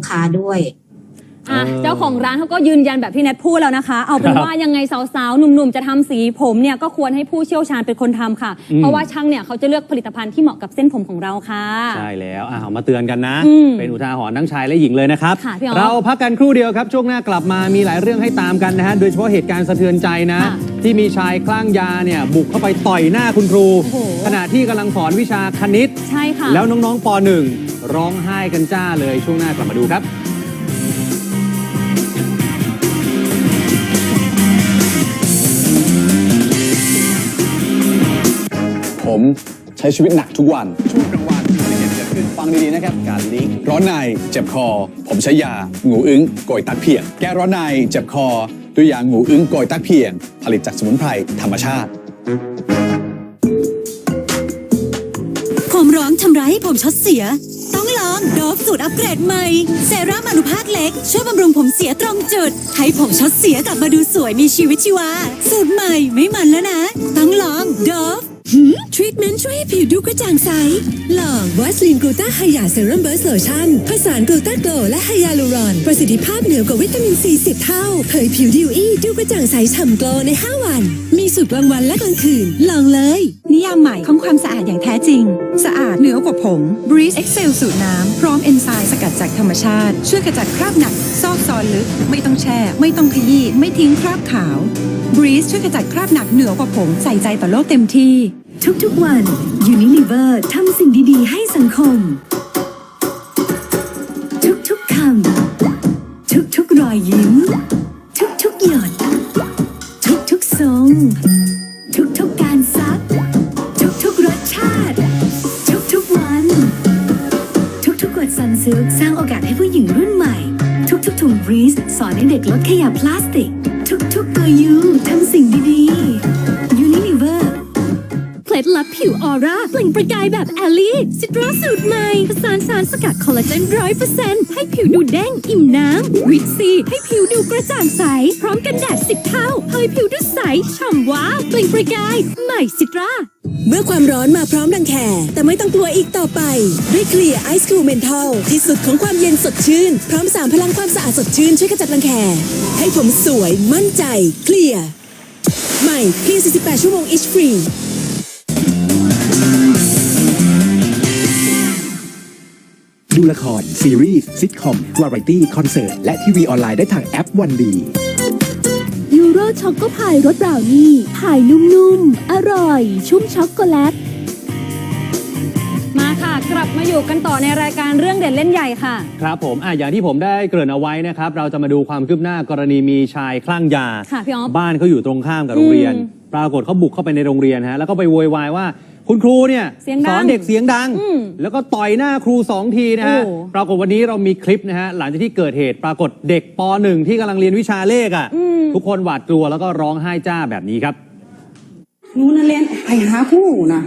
กค้าด้วย อะเออเจ้าของร้านเขาก็ยืนยันแบบที่แนทพูดแล้วนะคะ เอาเป็นครับว่ายังไงสาวๆ หนุ่มๆ จะทำสีผมเนี่ยก็ควรให้ผู้เชี่ยวชาญเป็นคนทำค่ะ อืม เพราะว่าช่างเนี่ยเขาจะเลือกผลิตภัณฑ์ที่เหมาะกับเส้นผมของเราค่ะ ใช่แล้วอะเอามาเตือนกันนะ อืมเป็นอุทาหรณ์ทั้งชายและหญิงเลยนะครับ ค่ะพี่อ๋อเราพักกันครู่เดียวครับ ช่วงหน้ากลับมามีหลายเรื่องให้ตามกันนะฮะ โดยเฉพาะเหตุการณ์สะเทือนใจนะ ค่ะ ที่มีชายคลั่งยาเนี่ยบุกเข้าไปต่อยหน้าคุณครู โอ้โห ขณะที่กำลังสอนวิชาคณิต ใช่ค่ะ แล้วน้องๆป .1 ร้องไห้กันจ้าเลยช่วงหน้ากลับมาดูครับ ผมใช้ชีวิตหนักทุกวัน ช่วงกลางวันอุบัติเหตุเกิดขึ้นฟังดี ๆ นะครับ การลิงก์ร้อนในเจ็บคอ ผมใช้ยางูอึ้งโกยตักเพียงแก้ร้อนในเจ็บคอ ด้วยยางูอึ้งโกยตักเพียง ผลิตจากสมุนไพรธรรมชาติผมร้องทำร้ายให้ผมช็อตเสีย ต้องลองโดบสูตรอัปเกรดใหม่ เซรั่มอนุภาคเล็ก ช่วยบำรุงผมเสียตรงจุด ให้ผมช็อตเสียกลับมาดูสวยมีชีวิตชีวา สูตรใหม่ไม่มันแล้วนะ ต้องลองโดบ ทรีทเมนต์ช่วยให้ผิวดูกระจ่างใส ลองวัสลินกลูตาไฮยาเซรั่มเบิร์สโลชั่น ผสานกลูตาโกลและไฮยาลูรอน ประสิทธิภาพเหนือกว่าวิตามินซี10เท่า เผยผิวดิวอี้ดูกระจ่างใสฉ่ำโกลใน 5 วัน มีสูตรกลางวันและกลางคืน ลองเลยามใหม่ของความสะอาดอย่างแท้จริง สะอาดเหนือกว่าผง Breeze Excel สูตรน้ำ พร้อมเอนไซม์สกัดจากธรรมชาติ ช่วยขจัดคราบหนัก ซอกซอนลึก ไม่ต้องแช่ ไม่ต้องขยี้ ไม่ทิ้งคราบขาว Breeze ช่วยขจัดคราบหนักเหนือกว่าผง ใส่ใจต่อโลกเต็มที่ ทุกๆวัน Unilever ทำสิ่งดีๆ ให้สังคม ทุกๆคำทุกๆรอยยิ้ม ทุกๆหยด ทุกๆทรง ซิลสร้างโอกาสให้ผู้หญิงรุ่นใหม่ ทุกๆถุงบรีสสอนให้เด็กลดขยะพลาสติก ทุกๆตัวยูทำสิ่งดีๆ Unilever เคล็ดลับผิวออร่าเปล่งประกายแบบแอลลี่ซิตราสูตรใหม่ผสานสารสกัดคอลลาเจนร้อยเปอร์เซ็นต์ให้ผิวดูเด้งอิ่มน้ำวิตซีให้ผิวดูกระจ่างใส พร้อมกันแดดสิบเท่าเผยผิวดูใสฉ่ำว้าเปล่งประกายใหม่ซิตรา เมื่อความร้อนมาพร้อมรังแคแต่ไม่ต้องกลัวอีกต่อไป ด้วยเคลียร์ไอซ์คูลเมนทัลที่สุดของความเย็นสดชื่น พร้อมสามพลังความสะอาดสดชื่นช่วยขจัดรังแคให้ผมสวยมั่นใจเคลียร์ใหม่เคลียร์48 ชั่วโมงอิชฟรีดูละคร ซีรีส์ซิทคอม วาไรตี้ คอนเสิร์ต และทีวีออนไลน์ได้ทางแอปวันดี รช็อกโกพายรสบราวนี่พายนุ่มๆ อร่อย ชุ่มช็อกโกแลต มาค่ะ กลับมาอยู่กันต่อในรายการเรื่องเด่นเล่นใหญ่ค่ะ ครับผมอะอย่างที่ผมได้เกริ่นเอาไว้นะครับ เราจะมาดูความคืบหน้ากรณีมีชายคลั่งยา ค่ะพี่อ๊อฟ บ้านเขาอยู่ตรงข้ามกับโรงเรียนอืมปรากฏเขาบุกเข้าไปในโรงเรียนฮะแล้วก็ไปโวยวายว่า คุณครูเนี่ยเสียงดังสอนเด็กเสียงดัง อืมแล้วก็ต่อยหน้าครูสองทีนะฮะโอ้ปรากฏวันนี้เรามีคลิปนะฮะหลังจากที่เกิดเหตุปรากฏเด็กป .1 ที่กำลังเรียนวิชาเลขอะอืม ทุกคนหวาดกลัวแล้วก็ร้องไห้จ้าแบบนี้ครับ หนูนั่นเรียนไปหาผู้นะ